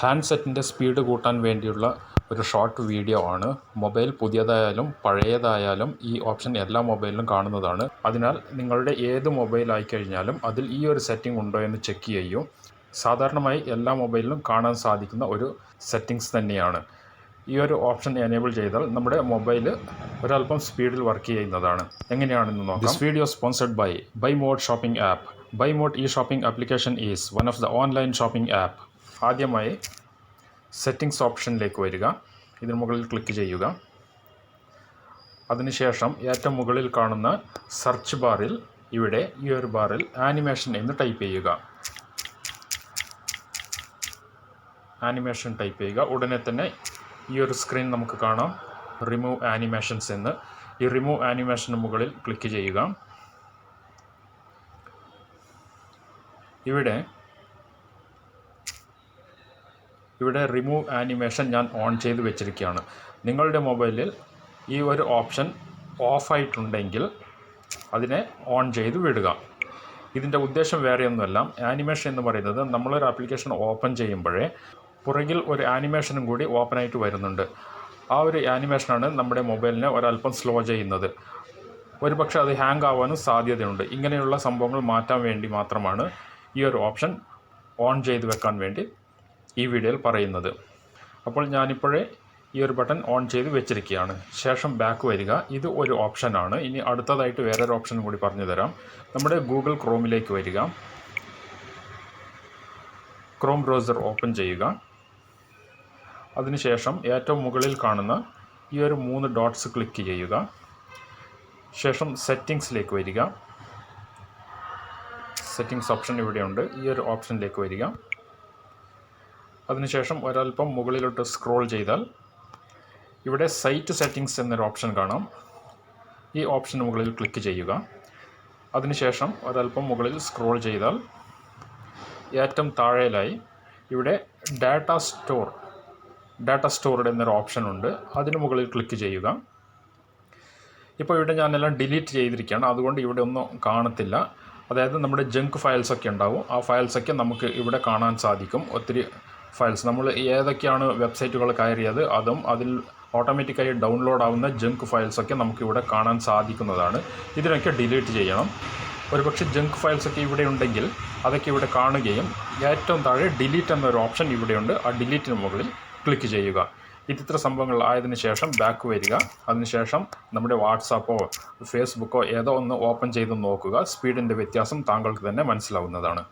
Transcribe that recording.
ഹാൻഡ്സെറ്റിന്റെ speed കൂട്ടാൻ വേണ്ടിയുള്ള ഒരു ഷോർട്ട് വീഡിയോ ആണ്. മൊബൈൽ പുതിയതായാലും പഴയതായാലും ഈ ഓപ്ഷൻ എല്ലാ മൊബൈലിലും കാണുന്നതാണ്. അതിനാൽ നിങ്ങളുടെ ഏത് മൊബൈൽ ആയിക്കഴിഞ്ഞാലും അതിൽ ഈ ഒരു സെറ്റിംഗ് ഉണ്ടോ എന്ന് ചെക്ക് ചെയ്യും. സാധാരണമായി എല്ലാ മൊബൈലിലും കാണാൻ സാധിക്കുന്ന ഒരു സെറ്റിങ്സ് തന്നെയാണ്. ഈ ഒരു ഓപ്ഷൻ എനേബിൾ ചെയ്താൽ നമ്മുടെ മൊബൈൽ ഒരല്പം സ്പീഡിൽ വർക്ക് ചെയ്യുന്നതാണ്. എങ്ങനെയാണെന്ന് നോക്കാം. This video sponsored by Buy Mod shopping app Buy Mod ഈ shopping application is one of the online shopping app ആദ്യമായി സെറ്റിംഗ്സ് ഓപ്ഷനിലേക്ക് വരിക. ഇതിന് മുകളിൽ ക്ലിക്ക് ചെയ്യുക. അതിനുശേഷം ഏറ്റവും മുകളിൽ കാണുന്ന സെർച്ച് ബാറിൽ ഇവിടെ ഈ ഒരു ബാറിൽ ആനിമേഷൻ എന്ന് ടൈപ്പ് ചെയ്യുക. ആനിമേഷൻ ടൈപ്പ് ചെയ്യുക. ഉടനെ തന്നെ ഈ ഒരു സ്ക്രീൻ നമുക്ക് കാണാം. റിമൂവ് ആനിമേഷൻസ് എന്ന്. ഈ റിമൂവ് ആനിമേഷന് മുകളിൽ ക്ലിക്ക് ചെയ്യുക. ഇവിടെ ഇവിടെ റിമൂവ് ആനിമേഷൻ ഞാൻ ഓൺ ചെയ്ത് വെച്ചിരിക്കുകയാണ്. നിങ്ങളുടെ മൊബൈലിൽ ഈ ഒരു ഓപ്ഷൻ ഓഫായിട്ടുണ്ടെങ്കിൽ അതിനെ ഓൺ ചെയ്ത് വിടുക. ഇതിന്റെ ഉദ്ദേശം വേറെയൊന്നുമല്ല. ആനിമേഷൻ എന്ന് പറയുന്നത് നമ്മളൊരു ആപ്ലിക്കേഷൻ ഓപ്പൺ ചെയ്യുമ്പോഴേ പുറകിൽ ഒരു ആനിമേഷനും കൂടി ഓപ്പണായിട്ട് വരുന്നുണ്ട്. ആ ഒരു ആനിമേഷനാണ് നമ്മുടെ മൊബൈലിനെ ഒരല്പം സ്ലോ ചെയ്യുന്നത്. ഒരു പക്ഷേ അത് ഹാങ് ആവാനും സാധ്യതയുണ്ട്. ഇങ്ങനെയുള്ള സംഭവങ്ങൾ മാറ്റാൻ വേണ്ടി മാത്രമാണ് ഈ ഒരു ഓപ്ഷൻ ഓൺ ചെയ്ത് വെക്കാൻ വേണ്ടി ഈ വീഡിയോയിൽ പറയുന്നത്. അപ്പോൾ ഞാനിപ്പോഴേ ഈ ഒരു ബട്ടൺ ഓൺ ചെയ്ത് വെച്ചിരിക്കുകയാണ്. ശേഷം ബാക്ക് വരിക. ഇത് ഒരു ഓപ്ഷനാണ് ഇനി അടുത്തതായിട്ട് വേറൊരു ഓപ്ഷൻ കൂടി പറഞ്ഞു തരാം. നമ്മുടെ ഗൂഗിൾ ക്രോമിലേക്ക് വരിക. ക്രോം ബ്രൗസർ ഓപ്പൺ ചെയ്യുക. അതിനുശേഷം ഏറ്റവും മുകളിൽ കാണുന്ന ഈ ഒരു മൂന്ന് ഡോട്ട്സ് ക്ലിക്ക് ചെയ്യുക. ശേഷം സെറ്റിങ്സിലേക്ക് വരിക. സെറ്റിങ്സ് ഓപ്ഷൻ ഇവിടെയുണ്ട്. ഈ ഒരു ഓപ്ഷനിലേക്ക് വരിക. അതിനുശേഷം ഒരല്പം മുകളിലോട്ട് സ്ക്രോൾ ചെയ്താൽ ഇവിടെ സൈറ്റ് സെറ്റിംഗ്സ് എന്നൊരു ഓപ്ഷൻ കാണാം. ഈ ഓപ്ഷന് മുകളിൽ ക്ലിക്ക് ചെയ്യുക. അതിനുശേഷം ഒരല്പം മുകളിൽ സ്ക്രോൾ ചെയ്താൽ ഏറ്റവും താഴെയിലായി ഇവിടെ ഡാറ്റ സ്റ്റോർ ഡാറ്റ സ്റ്റോർഡ് എന്നൊരു ഓപ്ഷൻ ഉണ്ട്. അതിന് മുകളിൽ ക്ലിക്ക് ചെയ്യുക. ഇപ്പോൾ ഇവിടെ ഞാനെല്ലാം ഡിലീറ്റ് ചെയ്തിരിക്കുകയാണ്. അതുകൊണ്ട് ഇവിടെ ഒന്നും കാണത്തില്ല. അതായത് നമ്മുടെ ജങ്ക് ഫയൽസൊക്കെ ഉണ്ടാവും. ആ ഫയൽസൊക്കെ നമുക്ക് ഇവിടെ കാണാൻ സാധിക്കും. ഒത്തിരി ഫയൽസ്. നമ്മൾ ഏതൊക്കെയാണ് വെബ്സൈറ്റുകൾ കയറിയത് അതും അതിൽ ഓട്ടോമാറ്റിക്കായി ഡൗൺലോഡ് ആവുന്ന ജങ്ക് ഫയൽസൊക്കെ നമുക്കിവിടെ കാണാൻ സാധിക്കുന്നതാണ്. ഇതിനൊക്കെ ഡിലീറ്റ് ചെയ്യണം. ഒരുപക്ഷെ ജങ്ക് ഫയൽസൊക്കെ ഇവിടെ ഉണ്ടെങ്കിൽ അതൊക്കെ ഇവിടെ കാണുകയും ഏറ്റവും താഴെ ഡിലീറ്റ് എന്നൊരു ഓപ്ഷൻ ഇവിടെയുണ്ട് ആ ഡിലീറ്റിന് മുകളിൽ ക്ലിക്ക് ചെയ്യുക. ഇത്തരം സംഭവങ്ങൾ ആയതിനു ശേഷം ബാക്ക് വരിക. അതിനുശേഷം നമ്മുടെ വാട്സാപ്പോ ഫേസ്ബുക്കോ ഏതോ ഒന്ന് ഓപ്പൺ ചെയ്ത് നോക്കുക. സ്പീഡിന്റെ വ്യത്യാസം താങ്കൾക്ക് തന്നെ മനസ്സിലാവുന്നതാണ്.